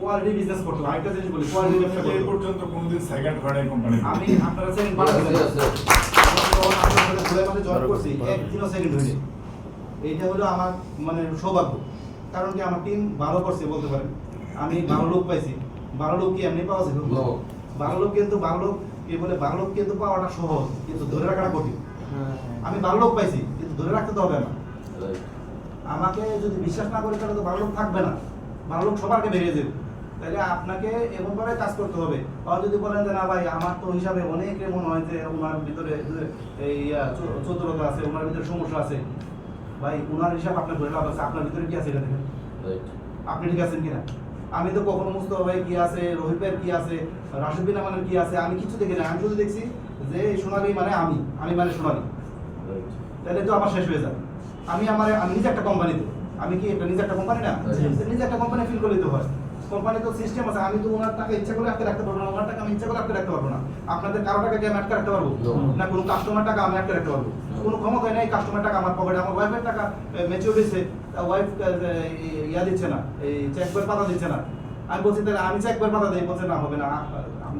Quality business করতে হবে। আরেকটা জিনিস বলি কোয়ালিটি ব্যবসা এই পর্যন্ত কোনোদিন সেকেন্ড ভাড়ায় কোম্পানি আমি আপনারা সেকেন্ড বাড়াতে ঘুরে মাঠে জয়েন করছি একদিনও সেকেন্ড হয়নি। এইটা হলো আমার মানে সৌভাগ্য। কারণ কি আমার টিম ভালো করছে বলতে পারেন। আমি ভালো লোক পাইছি। ভালো লোক কি এমনি পাওয়া যায়? No. ভালো লোক কিন্তু ভালো লোক কি বলে ভালো লোক কিন্তু পাওয়াটা সহজ কিন্তু ধরে রাখাটা কঠিন। আমি ভালো লোক পাইছি কিন্তু ধরে রাখতে তো হবে না। আমাকে যদি বিশ্বাস না করে তাহলে তো ভালো লোক থাকবে না। ভালো লোক সবার আগে বেরিয়ে যাবে। তাহলে আপনাকে এমনভাবে কাজ করতে হবে। আর যদি বলেন যে না ভাই আমার তো হিসাবে অনেক মনে হয় যে ওনার ভিতরে এই চতুরতা আছে ওনার ভিতরে সমস্যা আছে। ভাই ওনার হিসাব আপনার ধরে লাভ আছে। আপনার ভিতরে কি আছে এটা দেখেন? আপনি ঠিক আছেন কিনা? আমি তো কখনো মুস্তফা ভাই কি আছে ভাইয়ের কি আছে রাশিদ বিন আমানের কি আছে আমি কিছু দেখি না আমি শুধু দেখছি যে সোনালি মানে আমি আমি মানে সোনালি। তাহলে তো আমার শেষ হয়ে যাবে আমি আমার আমি নিজে একটা কোম্পানি তো। আমি কি একটা নিজে একটা কোম্পানি না। নিজে একটা কোম্পানি ফিল করে দিতে হয়। কোম্পানি তো সিস্টেম আছে আমি তো ওনার টাকা ইচ্ছা করে আটকে রাখতে পারব না ওনার টাকা আমি ইচ্ছা করে আটকে রাখতে পারব না। আপনাদের কারও টাকা কি আমি আটকে রাখতে পারব? না কোনো কাস্টমার টাকা আমি আটকে রাখতে পারব? কোনো ক্ষমতা নেই কাস্টমার টাকা আমার পকেটে আমার ওয়াইফের টাকা ম্যাচিউর হয়েছে ওয়াইফ ইয়া দিচ্ছে না এই চেক বইয়ের পাতা দিচ্ছে না। আমি বলছি তাহলে আমি চেক বইয়ের পাতা দিই। বলছে না হবে না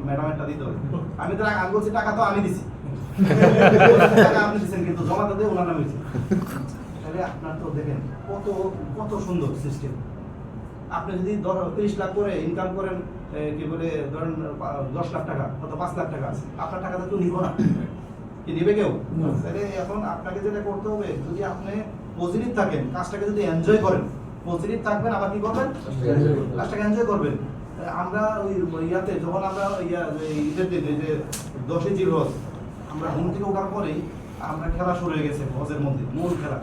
ম্যাডাম একটা দিতে হবে। আমি তো আমি বলছি টাকা তো আমি দিছি। টাকা আপনি দিচ্ছেন কিন্তু জমা তো দিয়ে ওনার নামে তাহলে আপনার তো দেখেন কত কত সুন্দর সিস্টেম আপনি যদি তিরিশ লাখ করে ইনকাম করেন কি বলে ধরেন দশ লাখ টাকা কত পাঁচ লাখ টাকা আছে আপনার টাকা তো নিব না। কি নিবে কেউ? তাহলে এখন আপনাকে যেটা করতে হবে যদি আপনি পজিটিভ থাকেন কাজটাকে যদি এনজয় করেন পজিটিভ থাকবেন আবার কি করবেন? কাজটাকে এনজয় করবেন। আমরা ওই ইয়াতে যখন আমরা ইয়া ঈদের দিন যে দশই হজ আমরা ঘুম থেকে ওঠার পরেই আমরা খেলা শুরু হয়ে গেছে হজের মধ্যে মূল খেলা।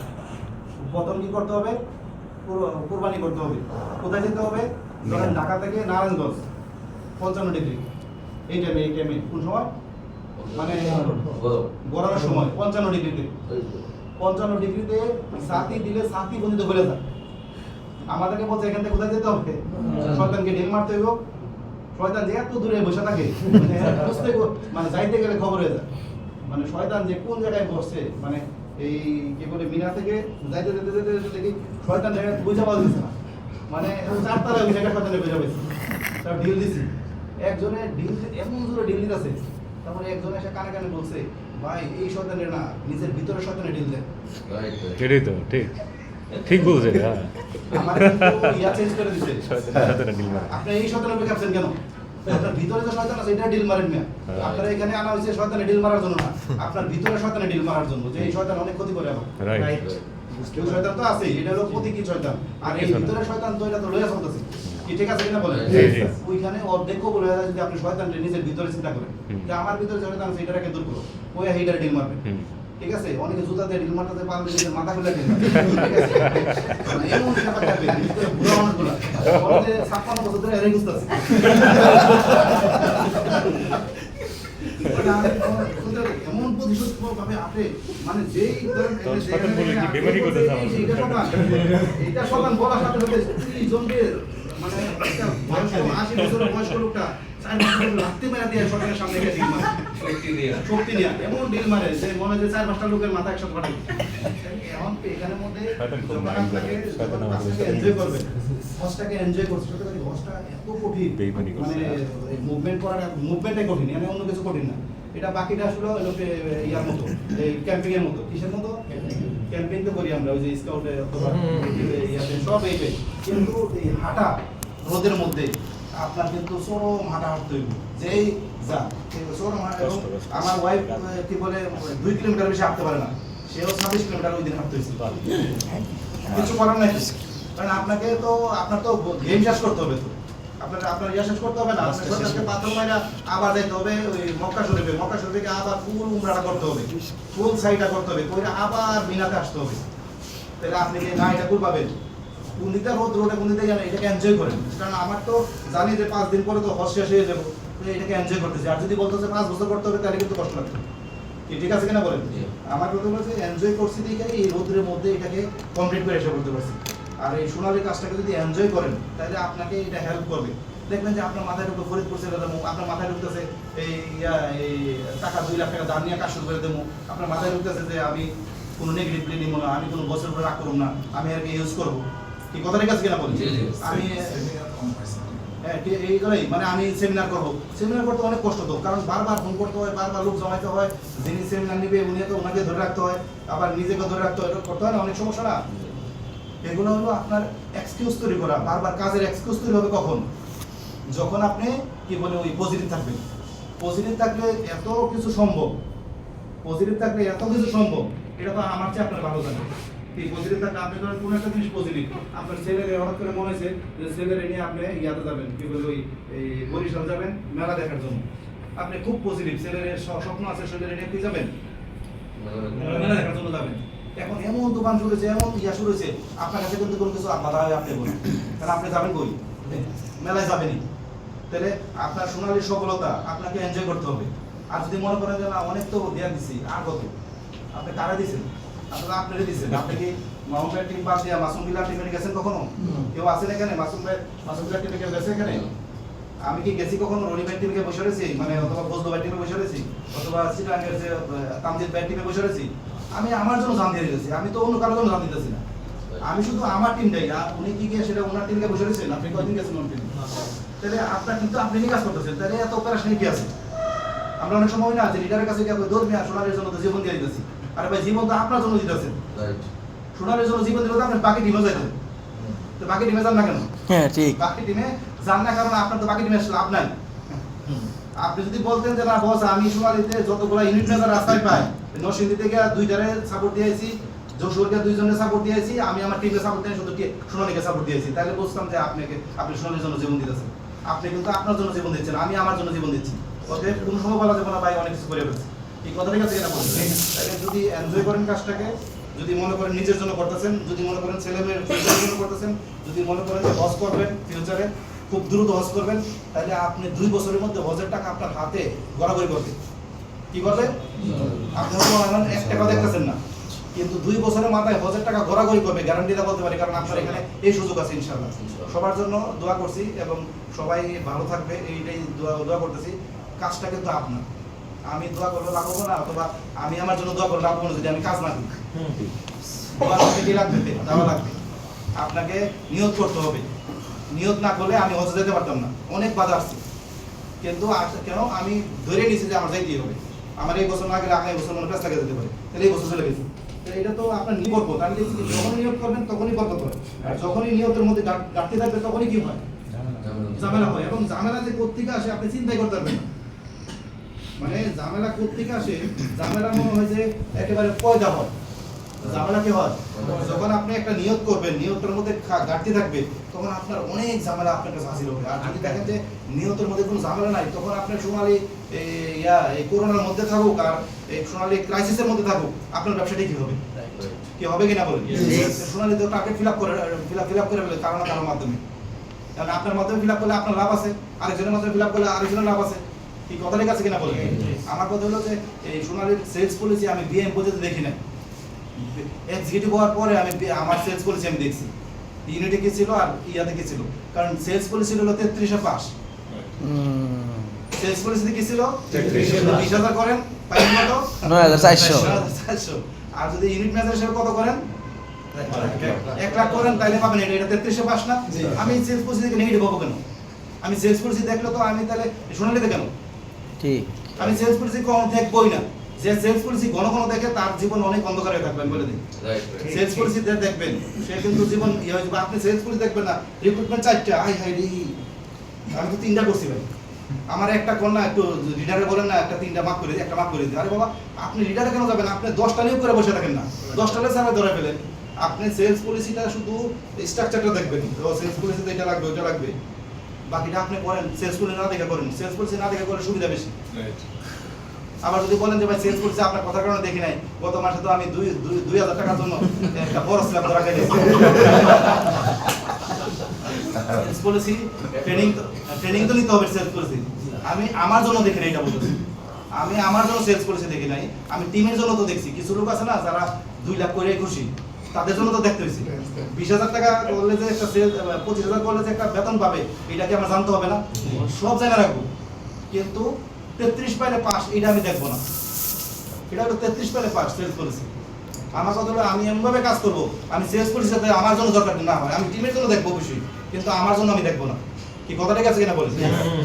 প্রথম কি করতে হবে? কুরবানি করতে হবে। কোথায় যেতে হবে? ধরেন ঢাকা থেকে নারায়ণগঞ্জ পঞ্চান্ন ডিগ্রি। এই টাইমে এই টাইমে কোন সময়? মানে গরমের সময় পঞ্চান্ন ডিগ্রিতে। পঞ্চান্ন ডিগ্রিতে সাথী দিলে সাথী বন্ধিত হয়ে যায়। আমাদেরকে বলছে এখান থেকে কোথায় যেতে হবে? শয়তানকে ঢিল মারতে হইব। শয়তান যে এত দূরে বসে থাকে মানে মানে যাইতে গেলে খবর হয়ে যায়। মানে শয়তান যে কোন জায়গায় বসছে মানে এই কি বলে মিনা থেকে যাইতে যেতে যেতে দেখি শয়তান বুঝা পাওয়া যাচ্ছে না। মানে চার তালা ওই জায়গায় শয়তানে বুঝা পাইছে। তার ঢিল দিছি। একজনে ঢিল এমন জোরে ঢিল দিতেছে তারপরে একজন এসে কানে কানে বলছে ভাই এই শয়তানের না নিজের ভিতরে শয়তানে ঢিল দেয় এটাই তো ঠিক। ঠিক বলছে হ্যাঁ। আমার ইয়া চেঞ্জ করে দিছে। ডিল আপনি এই শয়তানের উপরে কেন? আপনার ভিতরে যে শয়তান আছে এটা ডিল মারেন মিয়া। হ্যাঁ। আপনারা এখানে আনা হয়েছে শয়তানে ডিল মারার জন্য না। আপনার ভিতরে শয়তানে ডিল মারার জন্য যে এই শয়তান অনেক ক্ষতি করে আমার রাইট কেউ শয়তান তো আছে এটা হলো প্রতীকী শয়তান। আর এই ভিতরে শয়তান তো এটা তো লইয়া চলতেছে। কি ঠিক আছে কিনা বলেন। ওইখানে অর্ধেক কবুল হয়ে যায় যদি আপনি শয়তানটা নিজের ভিতরে চিন্তা করেন। যে আমার ভিতরে শয়তান আছে এটাকে দূর করো। ওই ডিল মারবে। ঠিক আছে? অনেকে জুতা দিয়ে ঢিল মারতে পারলে নিজের মাথা খুলে ঢিল ঠিক আছে? মানে এমন ব্যাপার থাকবে বুড়ো বলে যে ছাপ্পান্ন বছর ধরে এরাই বুঝতে এমন প্রতিশোধ ভাবে আপনি মানে যেই। এইটা শয়তান বলার সাথে সাথে জনকে মানে আশি বছরের বয়স্ক লোকটা চার বছর মেরা দিয়ে শয়তানের সামনে গিয়ে ঢিল মারে। শক্তি নিয়ে এমন ডিল মারে যে মনে হয় চার পাঁচটা লোকের মাথা একসাথে ফাটাই। এখন এখানের মধ্যে যখন আপনাকে করে। শয়তান যখন আমাদের কাজটাকে এনজয় করবে। হজটাকে এনজয় করছে। সত্যি কথা হজটা এত কঠিন। মানে মুভমেন্ট করার মুভমেন্টটাই কঠিন মানে অন্য কিছু কঠিন না। এটা বাকিটা আসলে হলো পে- ইয়ার মতো ক্যাম্পিং এর মতো। কিসের মতো? ক্যাম্পিং তো করি আমরা ওই যে স্কাউটে অথবা ইয়াতে সব এইটাই। কিন্তু এই হাঁটা রোদের মধ্যে আপনার কিন্তু চরম হাঁটা হাঁটতে হইব। যেই যা কষ্ট। আমার ওয়াইফ কি বলে দুই কিলোমিটার বেশি হাঁটতে পারে না। সেও ছাব্বিশ কিলোমিটার ওই দিন হাঁটতে হয়েছিল। কিছু করার নাই। কারণ আপনাকে তো আপনার তো গেম শেষ করতে হবে তো। আপনার আপনার ইয়া শেষ করতে হবে না। আপনার সরকারকে পাথর মাইরা আবার যাইতে হবে ওই মক্কা শরীফে। মক্কা শরীফ আবার ফুল উমরাটা করতে হবে। ফুল সাইডটা করতে হবে। কইরা আবার মিনাতে আসতে হবে। তাহলে আপনি কি না এটা কুল পাবেন। দিকটা রোদ রোডে দিকে জানেন এটাকে এনজয় করেন কারণ আমার তো জানি যে পাঁচ দিন পরে তো হজ শেষ হয়ে যাব। এটাকে এনজয় করতেছি। আর যদি বলতো যে পাঁচ বছর করতে হবে তাহলে কিন্তু কষ্ট লাগবে। কি ঠিক আছে কিনা বলেন। আমার কথা হচ্ছে এনজয় করছি দেখে এই রোদ্রের মধ্যে এটাকে কমপ্লিট করে এসে করতে পারছি। আর এই সোনালী কাজটাকে যদি এনজয় করেন তাহলে আপনাকে এটা হেল্প করবে। দেখবেন যে আপনার মাথায় ঢুকে ফরিদপুর ছেড়ে দেবো আপনার মাথায় ঢুকতেছে এই ইয়া এই টাকা দুই লাখ টাকা দাম নিয়ে কাজ শুরু করে দেবো। আপনার মাথায় ঢুকতেছে যে আমি কোনো নেগেটিভলি নিব না আমি কোনো বছর পরে রাগ করব না আমি আর কি ইউজ করব। কি? কথা ঠিক আছে কিনা বলি? জি, জি। আমি হ্যাঁ এ- এই করেই। মানে আমি সেমিনার করব। সেমিনার করতে অনেক কষ্ট তো কারণ বারবার ফোন করতে হয় বারবার লোক জমাইতে হয় যিনি সেমিনার নিবে উনি তো ওনাকে ধরে রাখতে হয় আবার নিজেকে ধরে রাখতে হয় করতে হয় না অনেক সমস্যা না? এগুলো হলো আপনার এক্সকিউজ তৈরি করা বারবার কাজের এক্সকিউজ তৈরি হবে কখন? যখন আপনি কি বলে ওই পজিটিভ থাকবেন। পজিটিভ থাকলে এত কিছু সম্ভব। পজিটিভ থাকলে এত কিছু সম্ভব এটা তো আমার চেয়ে আপনার ভালো জানেন এই পজিটিভ থাকলে আপনি ধরেন কোনো একটা জিনিস পজিটিভ আপনার ছেলের হঠাৎ করে মনে হয়েছে যে নিয়ে আপনি ইয়াতে যাবেন, কি বলে ওই, এই বরিশাল যাবেন মেলা দেখার জন্য। আপনি খুব পজিটিভ স্বপ্ন আছে নিয়ে যাবেন? মেলা দেখার জন্য যাবেন। এখন এমন দোকান এমন ইয়া শুরু হয়েছে আপনার কাছে কিন্তু কোনো কিছু বাধা হয় আপনি বলুন। কারণ আপনি যাবেন কই? মেলায় যাবেনই। তাহলে আপনার সোনালী সফলতা, আপনাকে এনজয় করতে হবে। আর যদি মনে করেন যে না, অনেক তো দেয়া দিছি, আর কত? আপনি কারা দিছেন? আপনারা আপনারা দিছেন। আপনি কি মোহাম্মদ টিম বাদ দিয়া মাসুম বিলার টিমে গেছেন কখনো? কেউ আছেন এখানে? মাসুম ভাই মাসুম বিলার টিমে কেউ গেছে এখানে? আমি কি গেছি কখনো? রনি ভাই টিমে বসে রয়েছি? মানে অথবা ফজলু ভাই টিমে বসে রয়েছি? অথবা সিটাঙ্গের যে তামজিদ ভাই টিমে বসে রয়েছি? আমি আমার জন্য জান দিয়ে আমি তো অন্য কারোর জন্য জান দিতেছি না। আমি শুধু আমার টিমটাই আর উনি কি গিয়ে সেটা ওনার টিমকে বসে রয়েছেন? আপনি কয়দিন গেছেন ওনার টিমে তাহলে আপনার কিন্তু আপনি কাজ করতেছেন। তাহলে এত অপারেশনে কি আছে? আমরা অনেক সময় না যে লিডারের কাছে গিয়ে দৌড় মিয়া সোনারের জন্য জীবন দিয়ে দিতেছি। আরে ভাই জীবন তো আপনার জন্য দিতেছেন। সোনারের জন্য জীবন দিলে তো আপনি বাকি টিমে যাইতেন। তো বাকি টিমে যান না কেন? হ্যাঁ ঠিক। বাকি টিমে যান না কারণ আপনার তো বাকি টিমে লাভ নাই। আপনি যদি বলতেন যে না বস আমি সোনালিতে যতগুলো ইউনিট মেজার রাস্তায় পাই নরসিংদী থেকে দুইটারে সাপোর্ট দিয়েছি যশোরকে দুইজনে সাপোর্ট দিয়েছি আমি আমার টিমকে সাপোর্ট দিয়ে শুধু সোনালীকে সাপোর্ট দিয়েছি তাহলে বুঝতাম যে আপনাকে আপনি সোনালীর জন্য জীবন দিতেছেন। আপনি কিন্তু আপনার জন্য জীবন দিচ্ছেন আমি আমার জন্য জীবন দিচ্ছি। অতএব কোনো সময় বলা যাবে না ভাই অনেক কিছু করে ফেলছি। এই কথা ঠিক আছে কিনা বলছেন যদি এনজয় করেন কাজটাকে, যদি মনে করেন নিজের জন্য করতেছেন, যদি মনে করেন ছেলে মেয়ের জন্য করতেছেন, যদি মনে করেন যে হজ করবেন ফিউচারে খুব দ্রুত হজ করবেন, তাহলে আপনি দুই বছরের মধ্যে হজের টাকা আপনার হাতে গড়াগড়ি করবে কি করবে এক টাকা দেখতেছেন না, কিন্তু দুই বছরের মাথায় হজের টাকা ঘোরাঘুরি করবে গ্যারান্টিটা বলতে পারি, কারণ আপনার এখানে এই সুযোগ আছে ইনশাল্লাহ সবার জন্য দোয়া করছি এবং সবাই ভালো থাকবে, এইটাই দোয়া দোয়া করতেছি। কাজটা কিন্তু আপনার। আমি দোয়া করলে লাভ হব না অথবা আমি আমার জন্য দোয়া করলে লাভ না যদি আমি কাজ না করি। কি লাগবে? দেওয়া লাগবে। আপনাকে নিয়ত করতে হবে। নিয়ত না করলে আমি হজে যেতে পারতাম না। অনেক বাধা আসছে। কিন্তু কেন? আমি ধরে নিয়েছি যে আমার যাইতেই হবে। আমার এই বছর না গেলে আগামী বছর মনে ব্যস্ত যেতে পারে। তাহলে এই বছর চলে গেছে। এটা তো আপনার নিবর্বত আমি দেখছি যখনই নিয়োগ করবেন তখনই বরকত হয় আর যখনই নিয়তের মধ্যে ঘাট- ঘাটতি থাকবে তখনই কি হয়? ঝামেলা হয়। এবং ঝামেলা যে কোথেকে আসে আপনি চিন্তাই করতে পারবেন না। মানে ঝামেলা কোথেকে আসে? ঝামেলা মনে হয় যে একেবারে পয়দা হয় ঝামেলা কি হয় যখন আপনি একটা নিয়োগ করবেন নিয়োগটার মধ্যে ঘাটতি থাকবে তখন আপনার অনেক ঝামেলা আপনার কাছে হাজির হবে। আর যদি দেখেন যে নিয়তের মধ্যে কোনো ঝামেলা নাই তখন আপনার সোনালি ইয়া এই করোনার মধ্যে থাকুক আর এই সোনালি ক্রাইসিসের মধ্যে থাকুক আপনার ব্যবসাটাই কি হবে? কি হবে কিনা বলেন. সোনালি তো টার্গেট ফিল আপ করে ফিল আপ ফিল আপ করে ফেলে কারণ কারোর মাধ্যমে। কারণ আপনার মাধ্যমে ফিল আপ করলে আপনার লাভ আছে আরেকজনের মাধ্যমে ফিল আপ করলে আরেকজনের লাভ আছে। কি কথা ঠিক আছে কিনা বলেন আমার কথা হলো যে এই সোনালির সেলস পলিসি আমি বিএম পর্যন্ত দেখি না এক্সিকিউটিভ হওয়ার পরে আমি আমার সেলস পলিসি আমি দেখছি। ইউনিটে কি ছিল আর ইয়াতে কি ছিল? কারণ সেলস পলিসি হলো তেত্রিশে পাস সেলস পলিসিতে কি ছিল? বিশ হাজার করেন পাইবেন কত? নয় হাজার চারশো। চারশো। আর যদি ইউনিট ম্যাচের হিসেবে কত করেন? এক লাখ করেন তাইলে পাবেন এটা। এটা তেত্রিশে পাস না? আমি সেলস পলিসি থেকে নেগেটিভ হব কেন? আমি সেলস পলিসি দেখলে তো আমি তাহলে সোনালিতে কেন? ঠিক। আমি সেলস পলিসি কখনো দেখবই না। যে সেলস পলিসি ঘন ঘন দেখে তার জীবন অনেক অন্ধকার হয়ে থাকবে বলে দিই। সেলস পলিসি দেখবেন সে কিন্তু জীবন ইয়ে হয়ে যাবে। আপনি সেলস পলিসি দেখবেন না। রিক্রুটমেন্ট চারটা হাই হাই রে। আমি তো তিনটা করছি ভাই। আমার একটা কন্যা একটু লিডারে বলেন না একটা তিনটা মার্ক করে একটা মার্ক করে দিই। আরে বাবা আপনি লিডারে কেন যাবেন? আপনি দশটা নিয়োগ করে বসে থাকেন না। দশটা লেস আমি ধরে ফেলেন। আপনি সেলস পলিসিটা শুধু স্ট্রাকচারটা দেখবেন। তো সেলস পলিসিতে এটা লাগবে ওটা লাগবে। বাকিটা আপনি করেন সেলস পলিসি না দেখে করেন। সেলস পলিসি না দেখে করলে সুবিধা বেশি। আবার যদি বলেন যে ভাই সেলস করছে আপনার কথার কারণে দেখি নাই গত মাসে তো আমি দুই দুই- হাজার টাকার জন্য একটা বড় স্ল্যাব ধরা খাই সেলস পলিসি ট্রেনিং ট্রেনিং তো নিতে হবে সেলস পলিসি আমি আমার জন্য দেখি নাই এটা বলতেছি। আমি আমার জন্য সেলস পলিসি দেখি নাই। আমি টিমের জন্য তো দেখছি। কিছু লোক আছে না যারা দুই লাখ করে খুশি। তাদের জন্য তো দেখতে হয়েছে। বিশ হাজার টাকা করলে যে একটা সেল পঁচিশ হাজার করলে যে একটা বেতন পাবে এটা কি আমার জানতে হবে না? সব জায়গায় রাখব। কিন্তু তেত্রিশ পাইলে পাস এটা আমি দেখব না। এটা হলো তেত্রিশ পাইলে পাস সেলস পলিসি আমার কথা হলো আমি এমনভাবে কাজ করব আমি সেলস পলিসি যাতে আমার জন্য দরকার না হয় আমি টিমের জন্য দেখব অবশ্যই কিন্তু আমার জন্য আমি দেখব না। কি কথা ঠিক আছে কিনা বলেন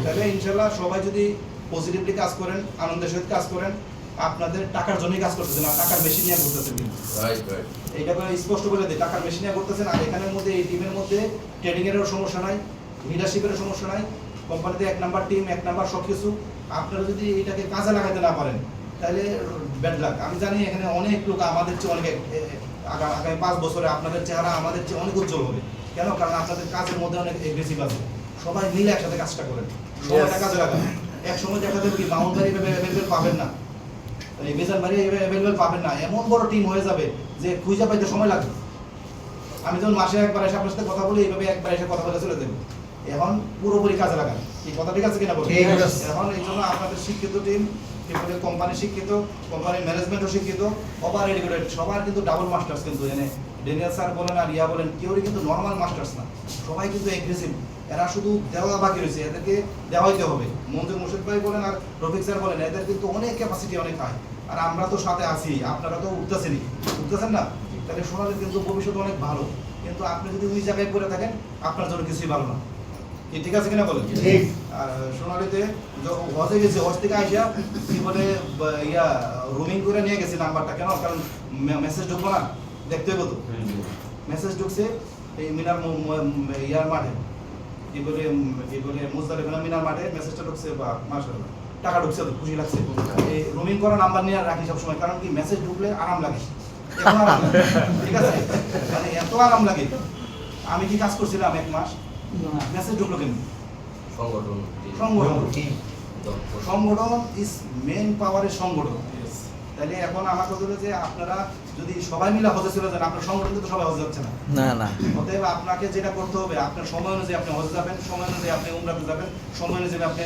তাহলে ইনশাল্লাহ সবাই যদি পজিটিভলি কাজ করেন আনন্দের সহিত কাজ করেন আপনাদের টাকার জন্যই কাজ করতেছেন আর টাকার মেশিন নিয়ে করতেছেন কিন্তু। রাইট রাইট এইটা করে স্পষ্ট করে দিই টাকার মেশিন নিয়ে করতেছেন আর এখানের মধ্যে এই টিমের মধ্যে ট্রেডিং এরও সমস্যা নাই লিডারশিপেরও সমস্যা নাই কোম্পানিতে এক নাম্বার টিম এক নাম্বার সব কিছু। আপনারা যদি এটাকে কাজে লাগাতে না পারেন তাহলে ব্যাড লাক আমি জানি এখানে অনেক লোক আমাদের চেয়ে অনেক আগামী পাঁচ বছরে আপনাদের চেহারা আমাদের চেয়ে অনেক উজ্জ্বল হবে। কেন? কারণ আপনাদের কাজের মধ্যে অনেক এগ্রেসিভ আছে। সবাই মিলে একসাথে কাজটা করেন। সময়টা কাজে লাগান এক সময় দেখা যাবে কি বাউন্ডারি পাবেন না। এই বেজান বাড়ি অ্যাভেলেবেল পাবেন না। এমন বড় টিম হয়ে যাবে যে খুঁজে পাইতে সময় লাগবে। আমি যখন মাসে একবার এসে আপনার সাথে কথা বলি এইভাবে একবার এসে কথা বলে চলে দেবো এখন পুরোপুরি কাজে লাগান। এই কথা ঠিক আছে কিনা বলুন? এখন এই জন্য আপনাদের শিক্ষিত টিম এরপরে কোম্পানি শিক্ষিত কোম্পানির ম্যানেজমেন্টও শিক্ষিত ওভার এডুকেটেড সবার কিন্তু ডাবল মাস্টার্স কিন্তু। এনে ডেনিয়াল স্যার বলেন আর ইয়া বলেন কেউই কিন্তু নর্মাল মাস্টার্স না। সবাই কিন্তু এগ্রেসিভ এরা শুধু দেওয়া বাকি রয়েছে এদেরকে দেওয়াইতে হবে। মঞ্জুর মুর্শিদ ভাই বলেন আর রফিক স্যার বলেন এদের কিন্তু অনেক ক্যাপাসিটি অনেক হাই আর আমরা তো সাথে আছি আপনারা তো উঠতেছেনই। উঠতেছেন না? তাহলে সোনালির কিন্তু ভবিষ্যৎ অনেক ভালো। কিন্তু আপনি যদি ওই জায়গায় পড়ে থাকেন আপনার জন্য কিছুই ভালো না। কি ঠিক আছে কিনা বলেন? ঠিক। আর সোনালিতে যখন হজে গেছে হজ থেকে আইসা কি বলে ইয়া রুমিং করে নিয়ে গেছে নাম্বারটা। কেন? কারণ মেসেজ ঢুকবো না। দেখতে হবে তো। মেসেজ ঢুকছে এই মিনার ইয়ার মাঠে। মুজদালিফা মিনার মাঠে মেসেজটা ঢুকছে বা মাশাআল্লাহ টাকা ঢুকছে তো খুশি লাগছে। এই রুমিং করা নাম্বার নিয়ে রাখি সব সময় কারণ কি মেসেজ ঢুকলে আরাম লাগে। ঠিক আছে? মানে এত আরাম লাগে। আমি কি কাজ করছিলাম এক মাস? মেসেজ ঢুকলো কেন সংগঠন। সংগঠন। সংগঠন ইজ মেন পাওয়ারের সংগঠন। তাহলে এখন আমার কথা হলো যে আপনারা যদি সবাই মিলে হজে চলে যান আপনার সংগঠন তো সবাই হজে যাচ্ছে না। না না। অতএব আপনাকে যেটা করতে হবে আপনার সময় অনুযায়ী আপনি হজে যাবেন সময় অনুযায়ী আপনি উমরাতে যাবেন সময় অনুযায়ী আপনি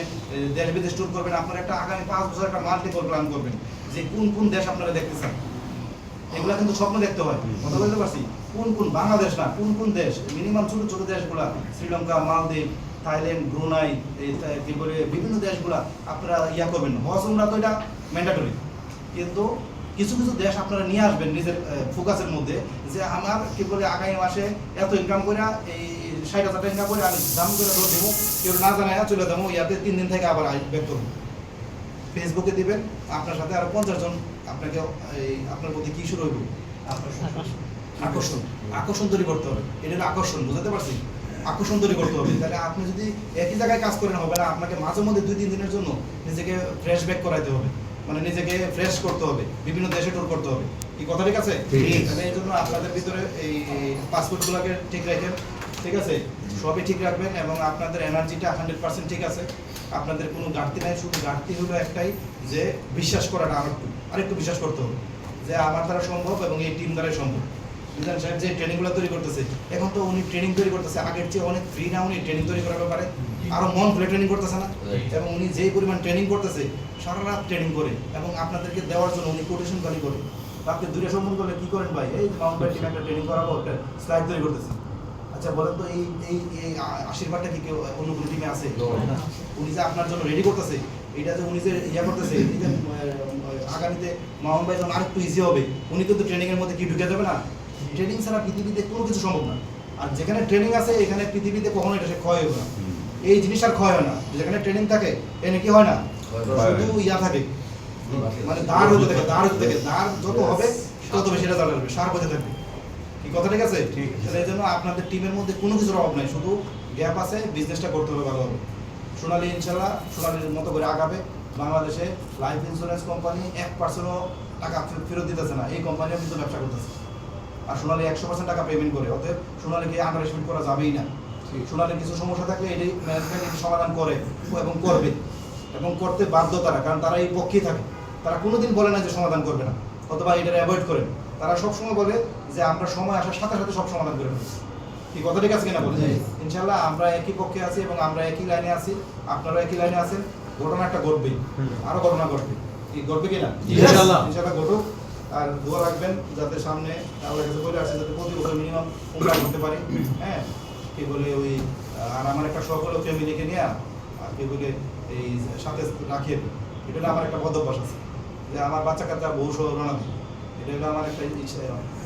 দেশ বিদেশ ট্যুর করবেন আপনার একটা আগামী পাঁচ বছর একটা মাল্টিপল প্ল্যান করবেন যে কোন কোন দেশ আপনারা দেখতে চান এগুলা কিন্তু স্বপ্ন দেখতে হয়। কথা বলতে পারছি? কোন কোন বাংলাদেশ না কোন কোন দেশ? মিনিমাম ছোট ছোট দেশগুলা শ্রীলঙ্কা মালদ্বীপ থাইল্যান্ড ব্রুনাই কি বলে বিভিন্ন দেশগুলা আপনারা ইয়া করবেন। হজ উমরা তো এটা ম্যান্ডাটরি কিন্তু কিছু কিছু দেশ আপনারা নিয়ে আসবেন নিজের ফোকাসের মধ্যে যে আমার কি বলে আগামী মাসে এত ইনকাম করে এই ষাট হাজার টাকা করে আমি দাম করে দৌড় দেবো কেউ না জানায় চলে যাব ইয়াতে তিন দিন থেকে আবার ব্যাক করব ফেসবুকে দিবেন আপনার সাথে আরও পঞ্চাশ জন আপনাকে এই আপনার প্রতি কি শুরু হইব? আকর্ষণ। আকর্ষণ। তৈরি করতে হবে। এটা আকর্ষণ বুঝতে পারছি? আকর্ষণ তৈরি করতে হবে। তাহলে আপনি যদি একই জায়গায় কাজ করেন হবে না আপনাকে মাঝে মধ্যে দুই তিন দিনের জন্য নিজেকে ফ্রেশ ব্যাক করাইতে হবে। মানে নিজেকে ফ্রেশ করতে হবে বিভিন্ন দেশে ট্যুর করতে হবে। কি কথা ঠিক আছে? তাহলে এই জন্য আপনাদের ভিতরে এই পাসপোর্টগুলোকে ঠিক রাখেন ঠিক আছে? সবই ঠিক রাখবেন এবং আপনাদের এনার্জিটা হান্ড্রেড পার্সেন্ট ঠিক আছে। আপনাদের কোনো ঘাটতি নাই শুধু ঘাটতি হলো একটাই যে বিশ্বাস করাটা আরেকটু আরেকটু বিশ্বাস করতে হবে যে আমার দ্বারা সম্ভব এবং এই টিম দ্বারাই সম্ভব। মিজান সাহেব যে ট্রেনিংগুলো তৈরি করতেছে এখন তো উনি ট্রেনিং তৈরি করতেছে আগের চেয়ে অনেক ফ্রি না উনি ট্রেনিং তৈরি করার ব্যাপারে। আরও মন খুলে ট্রেনিং করতেছে না? এবং উনি যেই পরিমাণ ট্রেনিং করতেছে সারা রাত ট্রেনিং করে এবং আপনাদেরকে দেওয়ার জন্য উনি কোটেশন কালি করে। আপনি দূরে সম্মান করলে কি করেন ভাই? এই মাউন্ট ভাই একটা ট্রেনিং করাবো একটা স্লাইড তৈরি করতেছে। আচ্ছা বলেন তো এই এই এই আশীর্বাদটা কি কেউ অন্য কোনো টিমে আছে? উনি যে আপনার জন্য রেডি করতেছে এটা যে উনি যে ইয়া করতেছে আগামীতে মামুন ভাই যখন আরেকটু ইজি হবে উনি কিন্তু ট্রেনিং এর মধ্যে কি ঢুকে যাবে না? ট্রেনিং ছাড়া পৃথিবীতে কোনো কিছু সম্ভব না। আর যেখানে ট্রেনিং আছে এখানে পৃথিবীতে কখনো এটা সে ক্ষয় হবে না। এই জিনিস আর ক্ষয় হয় না। যেখানে ট্রেনিং থাকে এনে কি হয় না। শুধু ইয়া থাকে। মানে দাঁড় হতে থাকে দাঁড় হতে থাকে। দাঁড় যত হবে তত বেশি রেজাল্ট আসবে সার হতে থাকবে। কি কথা ঠিক আছে? তাহলে এই জন্য আপনাদের টিমের মধ্যে কোনো কিছুর অভাব নাই। শুধু গ্যাপ আছে বিজনেসটা করতে হবে ভালোভাবে। সোনালী ইনশাল্লাহ সোনালীর মতো করে আগাবে। বাংলাদেশে লাইফ ইন্স্যুরেন্স কোম্পানি এক পার্সেন্টও টাকা ফেরত দিতেছে না। এই কোম্পানিও কিন্তু ব্যবসা করতেছে। আর সোনালী একশো পার্সেন্ট টাকা পেমেন্ট করে। অতএব সোনালীকে আন্ডার করা যাবেই না। সোনালীর কিছু সমস্যা থাকলে এটি ম্যানেজমেন্ট এটি সমাধান করে এবং করবে এবং করতে বাধ্য তারা কারণ তারা এই পক্ষেই থাকে। তারা কোনোদিন বলে না যে সমাধান করবে না অথবা এটা অ্যাভয়েড করে তারা সবসময় বলে যে আমরা সময় আসার সাথে সাথে সব সমাধান করে ফেলব কি কথা ঠিক আছে কিনা বলে ইনশাল্লাহ আমরা একই পক্ষে আছি এবং আমরা একই লাইনে আছি আপনারা একই লাইনে আছেন। ঘটনা একটা ঘটবেই আরও ঘটনা ঘটবে। কি ঘটবে কিনা? ইনশাল্লাহ। ইনশাল্লাহ ঘটুক। আর দোয়া রাখবেন যাতে সামনে আল্লাহ কাছে বলে আসছে যাতে প্রতি বছর মিনিমাম উমরা করতে পারি। হ্যাঁ? কি বলে ওই আর আমার একটা শখ হলো ফ্যামিলিকে নিয়ে আর কি বলে এই সাথে রাখিয়ে এটা হলো আমার একটা বদ অভ্যাস আছে। যে আমার বাচ্চা কাচ্চা সহ রানা এটা হলো আমার একটা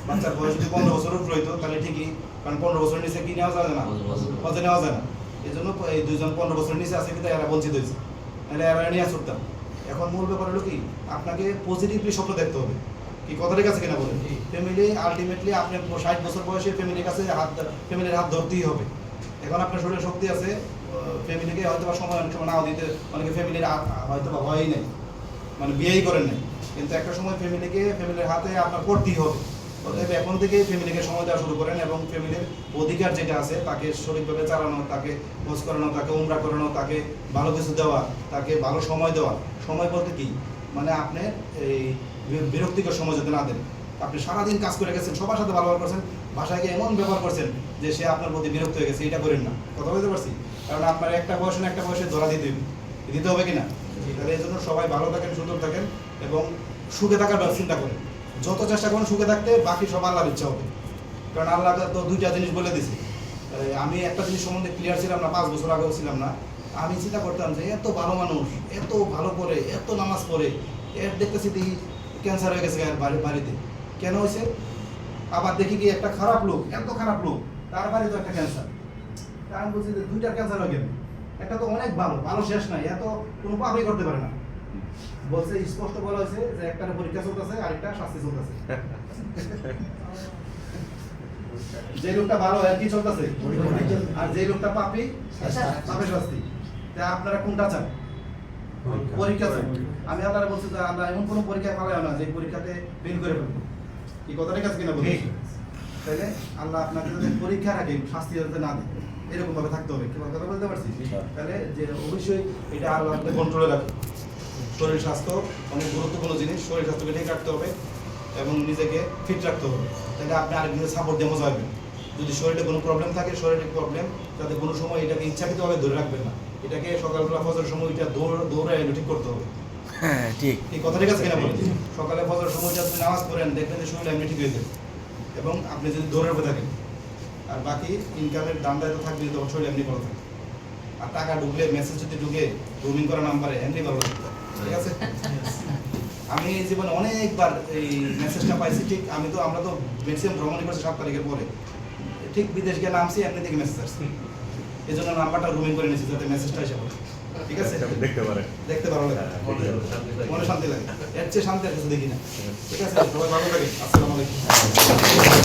বাচ্চার বয়স যদি পনেরো বছর উপরে হইতো তাহলে ঠিকই কারণ পনেরো বছরের নিচে কি নেওয়া যাবে না? হজে নেওয়া যায় না। এই জন্য এই দুইজন পনেরো বছরের নিচে আছে কিন্তু এরা বঞ্চিত হয়েছে। নাহলে এরা নিয়ে আসতাম এখন মূল ব্যাপার হলো কি আপনাকে পজিটিভলি স্বপ্ন দেখতে হবে। কি কথাটার কাছে কিনা বলেন? ফ্যামিলি আলটিমেটলি আপনি ষাট বছর বয়সে ফ্যামিলির কাছে হাত ফ্যামিলির হাত ধরতেই হবে। এখন আপনার শরীরে শক্তি আছে ফ্যামিলিকে হয়তো বা সময়, অনেক সময় নাও দিতে, অনেকে ফ্যামিলির হয়তো বা হয়ই নেই মানে বিয়েই করেন নাই। কিন্তু একটা সময় ফ্যামিলিকে ফ্যামিলির হাতে আপনার করতেই হবে। অতএব এখন থেকে ফ্যামিলিকে সময় দেওয়া শুরু করেন এবং ফ্যামিলির অধিকার যেটা আছে, তাকে সঠিকভাবে চালানো, তাকে খোঁজ করানো, তাকে উমরা করানো, তাকে ভালো কিছু দেওয়া, তাকে ভালো সময় দেওয়া। সময় বলতে কি? মানে আপনি এই বিরক্তিকর সময় যাতে না দেন। আপনি সারাদিন কাজ করে গেছেন, সবার সাথে ভালো ব্যবহার করছেন গিয়ে এমন ব্যবহার করছেন যে সে আপনার প্রতি বিরক্ত হয়ে গেছে, এটা করেন না। কথা বলতে পারছি? কারণ আপনার একটা বয়স না একটা বয়সে ধরা দিতে দিতে হবে কিনা? তাহলে এই জন্য সবাই ভালো থাকেন, সুন্দর থাকেন এবং সুখে থাকার চিন্তা করেন। যত চেষ্টা করেন সুখে থাকতে, বাকি সব আল্লাহর ইচ্ছা হবে। কারণ আল্লাহ তো দুইটা জিনিস বলে দিছে। আমি একটা জিনিস সম্বন্ধে ক্লিয়ার ছিলাম না, পাঁচ বছর আগেও ছিলাম না। আমি চিন্তা করতাম যে এত ভালো মানুষ, এত ভালো করে এত নামাজ পড়ে, এর দেখতেছি দেখি ক্যান্সার হয়ে গেছে বাড়িতে। কেন হয়েছে? আবার দেখি কি একটা খারাপ লোক এত খারাপ লোক তার বাড়িতে একটা ক্যান্সার তা আমি বলছি যে দুইটার ক্যান্সার হয়ে গেল একটা তো অনেক ভালো ভালো শেষ নাই এত কোনো পাপই করতে পারে না। বলছে স্পষ্ট বলা হয়েছে যে একটার পরীক্ষা চলতেছে আরেকটা শাস্তি চলতেছে। যে লোকটা ভালো আর কি চলতেছে? আর যে লোকটা পাপি পাপের শাস্তি। তা আপনারা কোনটা চান? পরীক্ষা। চান। আমি আপনারা বলছি যে আমরা এমন কোনো পরীক্ষা পালাই না যে পরীক্ষাতে ফেল করে ফেলব। কি কথা ঠিক আছে কিনা বলি তাহলে আল্লাহ আপনাকে যদি পরীক্ষা রাখে শাস্তি যাতে না দেয় এরকম ভাবে থাকতে হবে। কি কথা বলতে পারছি? তাহলে যে অবশ্যই এটা আল্লাহ কন্ট্রোলে রাখে শরীর স্বাস্থ্য অনেক গুরুত্বপূর্ণ জিনিস শরীর স্বাস্থ্যকে ঠিক রাখতে হবে এবং নিজেকে ফিট রাখতে হবে। তাহলে আপনি আরেকজনের সাপোর্ট দিয়ে মজা হবে যদি শরীরে কোনো প্রবলেম থাকে শরীরে প্রবলেম তাতে কোনো সময় এটাকে ইচ্ছাকৃতভাবে ধরে রাখবেন না। এটাকে সকালবেলা ফজরের সময় এটা দৌড় দৌড়ে এনে ঠিক করতে হবে। হ্যাঁ ঠিক। এই কথা ঠিক কিনা বলেন সকালে ফজরের সময় যদি নামাজ পড়েন, দেখবেন যে শরীর এমনি ঠিক হয়ে যাবে এবং আপনি যদি দৌড়ে উপরে থাকেন, আর বাকি ইনকামের দামটা তো থাকবে তখন শরীর এমনি ভালো থাকে। আর টাকা ঢুকলে মেসেজ যদি ঢুকে রুমিং করা নাম্বারে এমনি ভালো থাকবে ঠিক আছে? আমি এই জীবনে অনেকবার এই মেসেজটা পাইছি, ঠিক আমি তো, আমরা তো ম্যাক্সিমাম ভ্রমণই করছি সাত তারিখের পরে। ঠিক বিদেশ গিয়ে নামছি, এমনি থেকে মেসেজ আসছে। এই জন্য নাম্বারটা রুমিং করে নিয়েছি, যাতে মেসেজটা এসে পড়ে। ঠিক আছে? দেখতে পারে। দেখতে ভালো লাগে মনে শান্তি লাগে। এর চেয়ে শান্তি আর কিছু দেখি না। ঠিক আছে? সবাই ভালো লাগে আসসালামু আলাইকুম।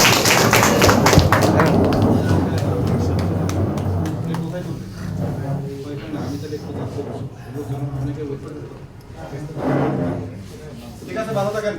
ঠিক আছে? ভালো থাকেন।